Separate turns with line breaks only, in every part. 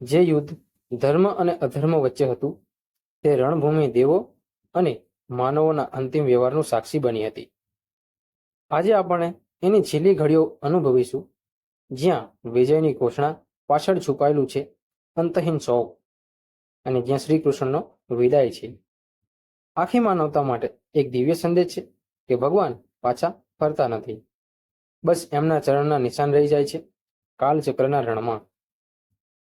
જે યુદ્ધ ધર્મ અને અધર્મ વચ્ચે હતું, તે રણભૂમિ દેવો અને માનવોના અંતિમ વ્યવહારનું સાક્ષી બની હતી. આજે આપણે એની છેલ્લી ઘડીઓ અનુભવીશું, જ્યાં વિજયની ઘોષણા પાછળ છુપાયેલું છે, અંતહીન શોક અને જ્યાં શ્રી કૃષ્ણનો વિદાય છે. આખી માનવતા માટે એક દિવ્ય સંદેશ છે કે ભગવાન પાછા ફરતા નથી. બસ એમના ચરણના નિશાન રહી જાય છે, કાલચક્રના રણમાં.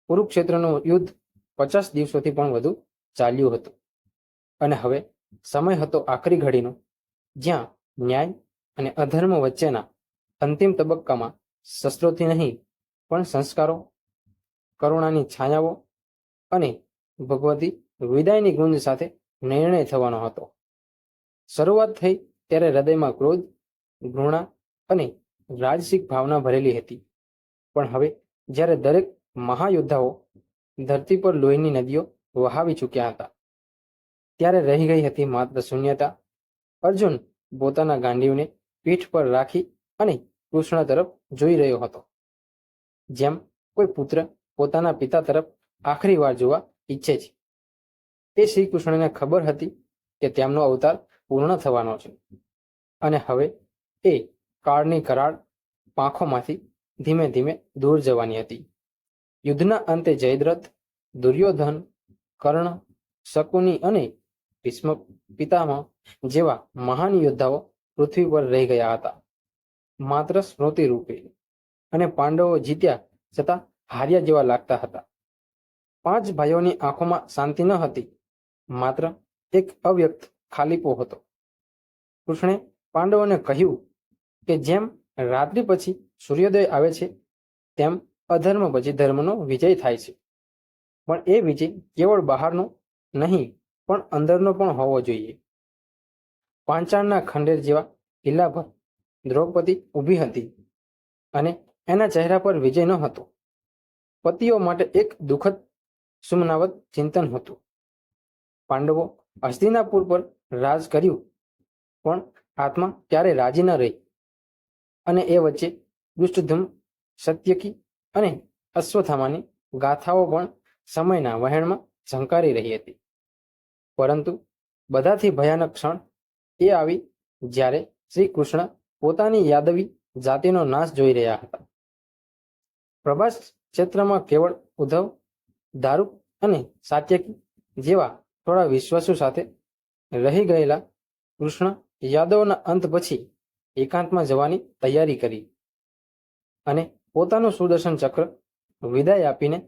કુરુક્ષેત્રનું યુદ્ધ પચાસ દિવસોથી પણ વધુ ચાલ્યું હતું. અને હવે સમય હતો આખરી ઘડીનો, જ્યાં ન્યાય અને અધર્મ વચ્ચેના અંતિમ તબક્કામાં શસ્ત્રોથી નહીં, પણ સંસ્કારો, કરુણાની છાયાઓ અને ભગવતી વિદાયની ગુંજ સાથે નિર્ણય થવાનો હતો. શરૂઆત થઈ ત્યારે હૃદયમાં ક્રોધ, ઘૃણા અને રાજસિક ભાવના ભરેલી હતી. પણ હવે જ્યારે દરેક મહાયોદ્ધાઓ ધરતી પર લોહીની નદીઓ વહાવી ચૂક્યા હતા. ત્યારે રહી ગઈ હતી માત્ર શૂન્યતા. અર્જુન પોતાના ગાંડીવને પીઠ પર રાખી અને કૃષ્ણ તરફ જોઈ રહ્યો હતો. જેમ કોઈ પુત્ર પોતાના પિતા તરફ આખરી વાર જોવા ઈચ્છે છે. તે શ્રી કૃષ્ણને ખબર હતી કે તેમનો અવતાર પૂર્ણ થવાનો છે. અને હવે એ કાળની કરાળ પાંખોમાંથી ધીમે ધીમે દૂર જવાની હતી. યુદ્ધના અંતે જયદ્રથ, દુર્યોધન, કર્ણ, શકુની અને ભીષ્મ પિતામહ જેવા મહાન યોદ્ધાઓ પૃથ્વી પર રહી ગયા હતા. માત્ર સ્મૃતિ રૂપે અને પાંડવો જીત્યા છતાં હાર્યા જેવા લાગતા હતા. પાંચ ભાઈઓની આંખોમાં શાંતિ ન હતી, માત્ર એક અવ્યક્ત ખાલીપો હતો. કૃષ્ણે પાંડવોને કહ્યું કે જેમ રાત્રિ પછી સૂર્યોદય આવે છે, તેમ અધર્મ પછી ધર્મનો વિજય થાય છે. પણ એ વિજય કેવળ બહારનો નહીં, પણ અંદરનો પણ હોવો જોઈએ. પાંચાળના ખંડેર જેવા કિલ્લા પર દ્રૌપદી ઊભી હતી અને એના ચહેરા પર વિજય ન હતો. પતિઓ માટે એક દુઃખદ સુમનાવત ચિંતન હતું. પાંડવો હસ્તિનાપુર પર રાજ કર્યું, પણ આત્મા ક્યારે રાજી ન રહી અને એ વચ્ચે દુષ્ટધમ સત્યકી અને અશ્વથામાની ગાથાઓ પણ સમયના વહેણમાં ઝંકારી રહી હતી. પરંતુ બધાથી ભયાનક ક્ષણ એ આવી જ્યારે શ્રી કૃષ્ણ પોતાની યાદવી જાતિનો નાશ જોઈ રહ્યા હતા. પ્રભાસ ક્ષેત્રમાં કેવળ ઉદ્ધવ, દારૂક અને સાત્યકી જેવા થોડા વિશ્વાસુ સાથે રહી ગયેલા કૃષ્ણ યાદવના અંત પછી એકાંતમાં જવાની તૈયારી કરી અને પોતાનું સુદર્શન ચક્ર વિદાય આપીને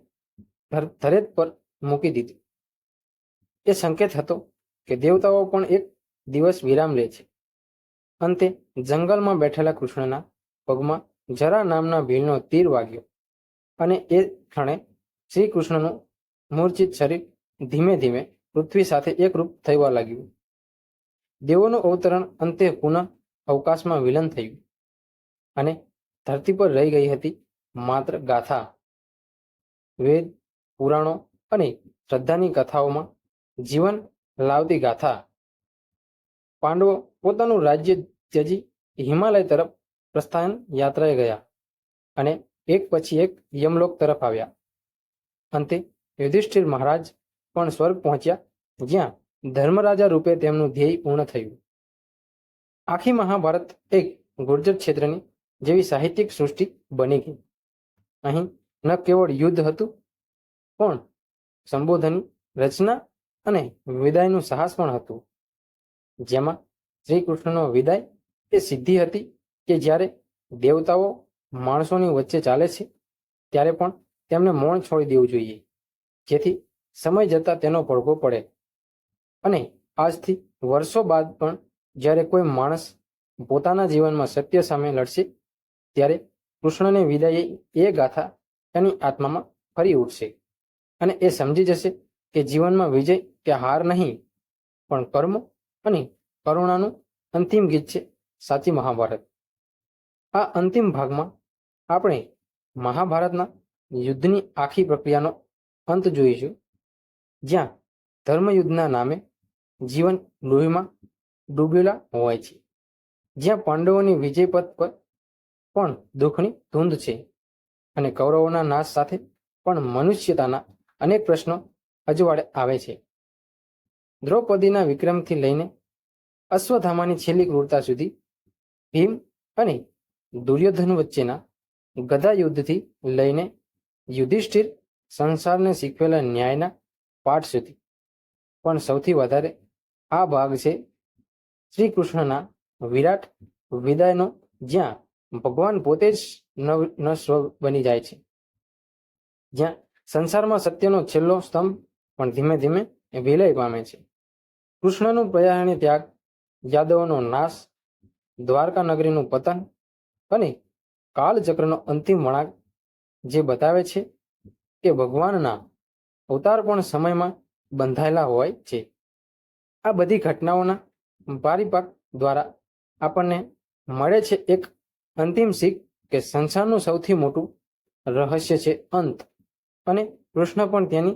ધરેત પર મૂકી દીધું. એ સંકેત હતો કે દેવતાઓ પણ એક દિવસ વિરામ લે છે. અંતે જંગલમાં બેઠેલા કૃષ્ણના પગમાં જરા નામના ભીલનો તીર વાગ્યો અને એ ક્ષણે શ્રી કૃષ્ણનું મૂર્છિત શરીર ધીમે ધીમે પૃથ્વી સાથે એકરૂપ થવા લાગ્યું. દેવોનું અવતરણ અંતે પુનઃ અવકાશમાં વિલન થયું અને ધરતી પર રહી ગઈ હતી. માત્ર ગાથા, વેદ, પુરાણો અને શ્રદ્ધાની કથાઓમાં જીવન લાવતી ગાથા. પાંડવો પોતાનું રાજ્ય ત્યજી હિમાલય તરફ પ્રસ્થાન યાત્રાએ ગયા અને એક પછી એક યમલોક તરફ આવ્યા. અંતે યુધિષ્ઠિર મહારાજ પણ સ્વર્ગ પહોંચ્યા, જ્યાં ધર્મરાજા રૂપે તેમનું ધ્યેય પૂર્ણ થયું. આખી મહાભારત એક ગુર્જર ક્ષેત્રની જેવી સાહિત્યિક સૃષ્ટિ બની ગઈ. અહીં ન કેવળ યુદ્ધ હતું, પણ સંબોધન, રચના અને વિદાયનું સાહસ પણ હતું. જેમાં શ્રી કૃષ્ણનો વિદાય એ સિદ્ધિ હતી કે જ્યારે દેવતાઓ માણસોની વચ્ચે ચાલે છે, ત્યારે પણ તેમને મૌન છોડી દેવું જોઈએ. જેથી સમય જતાં તેનો પડઘો પડે. અને આજથી વર્ષો બાદ પણ જ્યારે કોઈ માણસ પોતાના જીવનમાં સત્ય સામે લડશે ત્યારે કૃષ્ણને વિદાય એ ગાથા તેની આત્મામાં ફરી ઉઠશે. અને એ સમજી જશે કે જીવનમાં વિજય કે હાર નહીં, પણ કર્મ અને કરુણાનું અંતિમ ગીત છે સાચી મહાભારત. આ અંતિમ ભાગમાં આપણે મહાભારતના યુદ્ધની આખી પ્રક્રિયાનો અંત જોઈશું, જ્યાં ધર્મયુદ્ધના નામે જીવન લોહીમાં ડૂબેલા હોય છે. જ્યાં પાંડવોની વિજય પથ પર પણ દુઃખની ધૂંધ છે અને કૌરવોના નાશ સાથે પણ મનુષ્યતાના અનેક પ્રશ્નો અજવાળે આવે છે. દ્રૌપદીના વિક્રમથી લઈને અશ્વધામાની છેલ્લી ક્રૂરતા સુધી ભીમ અને દુર્યોધન વચ્ચેના ગદા યુદ્ધથી લઈને યુધિષ્ઠિર સંસારને શીખવેલા ન્યાયના પાઠ સુધી. પણ સૌથી વધારે આ ભાગ છે શ્રી કૃષ્ણના વિરાટ વિદાયનો જ્યાં ભગવાન પોતે જ ન સ્વ બની જાય છે. જ્યાં સંસારમાં સત્યનો છેલ્લો સ્તંભ પણ ધીમે ધીમે વિલય પામે છે. કૃષ્ણનું પ્રયાણે ત્યાગ, યાદવોનો નાશ દ્વારકા નગરીનું પતન અને કાળચક્રનો અંતિમ વળાંક જે બતાવે છે કે ભગવાનના અવતાર પણ સમયમાં બંધાયેલા હોય છે. આ બધી ઘટનાઓના પારિપાક દ્વારા આપણને મળે છે એક અંતિમ શીખ કે સંસારનું સૌથી મોટું રહસ્ય છે અંત. અને કૃષ્ણ પણ તેની